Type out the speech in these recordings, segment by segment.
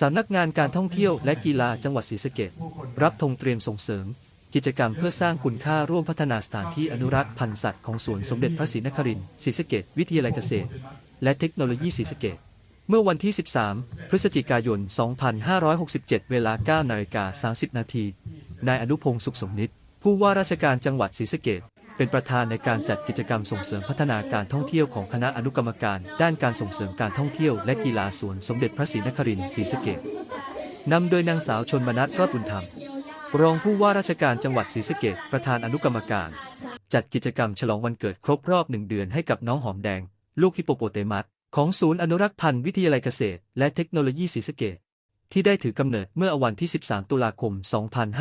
สำนักงานการท่องเที่ยวและกีฬาจังหวัดศรีสะเกษรับธงเตรียมส่งเสริม กิจกรรมเพื่อสร้างคุณค่าร่วมพัฒนาสถานที่อนุรักษ์พันธุ์สัตว์ของสวนสมเด็จพระศรีนครินทร์ศรีสะเกษวิทยาลัยเกษตร และเทคโนโลยีศรีสะเกษเมื่อวันที่ 13 พฤศจิกายน 2567 เวลา9นาฬิกา30 นาที นายอนุพงศ์สุขสมนิตผู้ว่าราชการจังหวัดศรีสะเกษ เป็นประธานในการจัดกิจกรรมส่งเสริมพัฒนาการท่องเที่ยวของคณะอนุกรรมการ ด้านการส่งเสริมการท่องเที่ยวและกีฬาสวนสมเด็จพระศรีนครินทร์ศรีสะเกษนำโดยนางสาวชนมนัสรอดบุญธรรม รองผู้ว่าราชการจังหวัดศรีสะเกษประธานอนุกรรมการ จัดกิจกรรมฉลองวันเกิดครบรอบหนึ่งเดือนให้กับน้องหอมแดง ลูกฮิปโปโปเตมัสของศูนย์อนุรักษ์พันธุ์วิทยาลัยเกษตร และเทคโนโลยีศรีสะเกษ ที่ได้ถือกำเนิดเมื่อวันที่ 13 ตุลาคม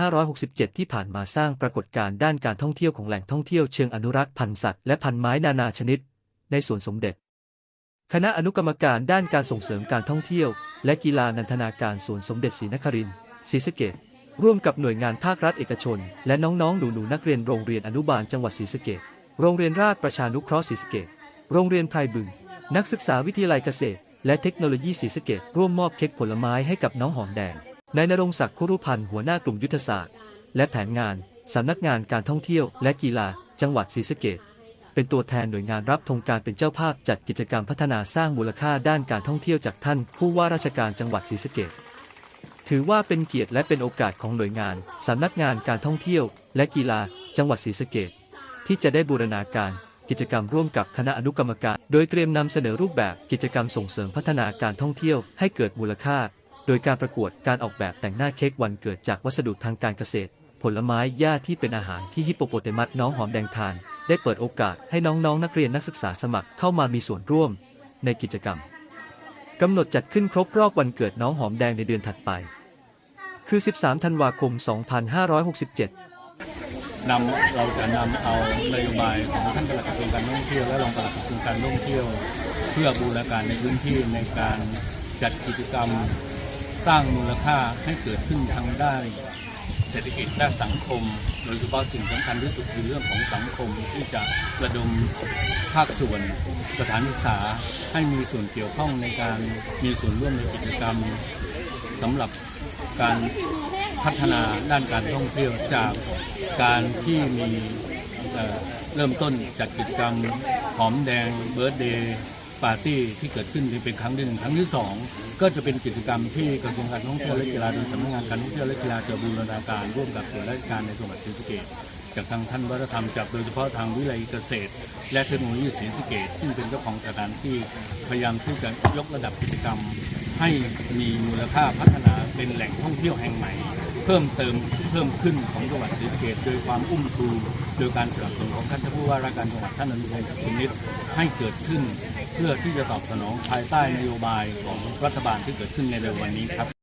2567 ที่ผ่านมาสร้างปรากฏการณ์ด้านการท่องเที่ยวของแหล่งท่องเที่ยวเชิงอนุรักษ์พันธุ์สัตว์และพันธุ์ไม้นานาชนิด ในสวนสมเด็จ คณะอนุกรรมการด้านการส่งเสริมการท่องเที่ยว และกีฬานันทนาการสวนสมเด็จศรีนครินทร์ศรีสะเกษร่วมกับหน่วยงานภาครัฐเอกชน และน้องๆหนูๆนักเรียนโรงเรียนอนุบาลจังหวัดศรีสะเกษโรงเรียนราชประชานุเคราะห์ศรีสะเกษโรงเรียนไพรบึง นักศึกษาวิทยาลัยเกษตร และเทคโนโลยีศรีสะเกษร่วมมอบเค้กผลไม้ให้กับน้องหอมแดงนายนรงศักดิ์คุรุพันธ์หัวหน้ากลุ่มยุทธศาสตร์ และแผนงานสำนักงานการท่องเที่ยวและกีฬา จังหวัดศรีสะเกษเป็นตัวแทนหน่วยงานรับธงการเป็นเจ้าภาพจัดกิจกรรมพัฒนาสร้างมูลค่าด้านการท่องเที่ยวจากท่าน ผู้ว่าราชการจังหวัดศรีสะเกษถือว่าเป็นเกียรติและเป็นโอกาสของหน่วยงานสำนักงานการท่องเที่ยว และกีฬา จังหวัดศรีสะเกษที่จะได้บูรณาการ กิจกรรมร่วมกับคณะอนุกรรมการ โดยเตรียมนำเสนอรูปแบบกิจกรรมส่งเสริมพัฒนาการท่องเที่ยวให้เกิดมูลค่า โดยการประกวดการออกแบบแต่งหน้าเค้กวันเกิดจากวัสดุทางการเกษตร ผลไม้หญ้าที่เป็นอาหารที่ฮิปโปโปเตมัสน้องหอมแดงทาน ได้เปิดโอกาสให้น้องๆนักเรียนนักศึกษาสมัครเข้ามามีส่วนร่วม ในกิจกรรมกำหนดจัดขึ้นครบรอบวันเกิดน้องหอมแดงในเดือนถัดไป คือ 13 ธันวาคม 2567 นำเราจะนำเอานโยบายของท่านปลัดกระทรวงการท่องเที่ยวและรองปลัดกระทรวงการท่องเที่ยว เพื่อบูรณาการในพื้นที่ในการจัดกิจกรรมสร้างมูลค่าให้เกิดขึ้นทางด้านเศรษฐกิจและสังคม โดยเฉพาะสิ่งสำคัญที่สุดคือเรื่องของสังคมที่จะระดมภาคส่วนสถานศึกษาให้มีส่วนเกี่ยวข้องในการมีส่วนร่วมในกิจกรรมสำหรับการ พัฒนาด้านการท่องเที่ยวจากการที่มีเเริ่มต้นจัดกิจกรรมหอมแดงเบิร์ดเดย์ปาร์ตี้ที่เกิดขึ้นเป็นครั้งที่หนึ่งครั้งที่สองก็จะเป็นกิจกรรมที่กระทรวงการท่องเที่ยวและกีฬาโดยสำนักงานการท่องเที่ยวและกีฬาจะบูรณาการร่วมกับส่วนราชการในจังหวัดศรีสะเกษจากทางท่านวัฒนธรรมจากโดยเฉพาะทางวิเลยเกษตร และเทคโนโลยีศรีสะเกษซึ่งเป็นเจ้าของสถานที่พยายามที่จะยกระดับกิจกรรม ให้มีมูลค่าพัฒนาเป็นแหล่งท่องเที่ยวแห่งใหม่ เพิ่มเติมเพิ่มขึ้นของจังหวัดศรีสะเกษโดยความอุ้มชูโดยการสนับสนุนของท่านผู้ว่าราชการจังหวัดท่านอนุพงศ์สุขนิตให้เกิดขึ้น เพื่อที่จะตอบสนองภายใต้นโยบายของรัฐบาลที่เกิดขึ้นในเร็ววันนี้ครับ